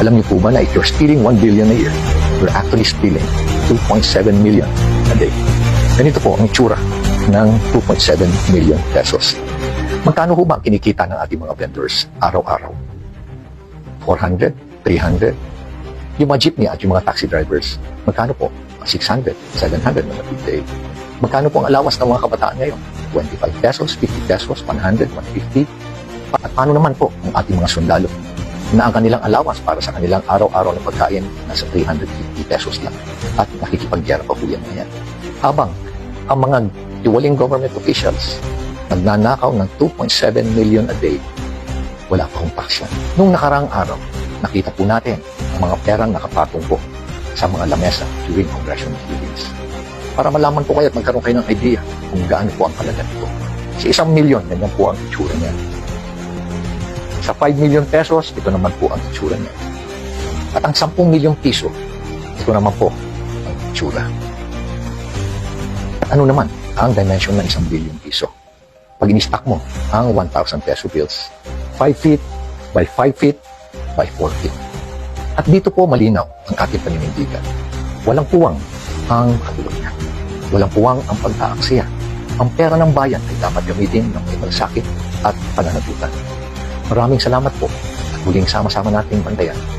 Alam niyo po ba na if you're stealing 1 billion a year, you're actually stealing 2.7 million a day. Ganito po ang itsura ng 2.7 million pesos. Magkano ho ba ang kinikita ng ating mga vendors araw-araw? 400? 300? Yung mga jeepney at yung mga taxi drivers, magkano po? 600, 700 na day. Magkano po ang alawas ng mga kabataan ngayon? 25 pesos, 50 pesos, 100, 150. Pa- At paano naman po ang ating mga sundalo na ang kanilang allowance para sa kanilang araw-araw na pagkain nasa 350 pesos lang at nakikipagyara pa po yan na yan. Habang ang mga tiwaling government officials nagnanakaw ng 2.7 million a day, wala pa akong paksa. Nung nakarang araw, nakita po natin ang mga perang nakapatong po sa mga lamesa during congressional hearings. Para malaman po kayo at magkaroon kayo ng idea kung gaano po ang halaga nito. Sa isang milyon, ganyan po ang itsura niya. Sa 5 million pesos, ito naman po ang itsura niya. At ang 10 milyong piso, ito naman po ang itsura. At ano naman ang dimension ng isang bilyong piso? Pag in-stack mo ang 1,000 peso bills, 5 feet by 5 feet by 4 feet. At dito po malinaw ang ating paninindigan. Walang puwang ang katulog niya. Walang puwang ang pag-aaksaya. Ang pera ng bayan ay dapat gamitin ng may malasakit at pananagutan. Maraming salamat po. At muling sama-sama nating bantayan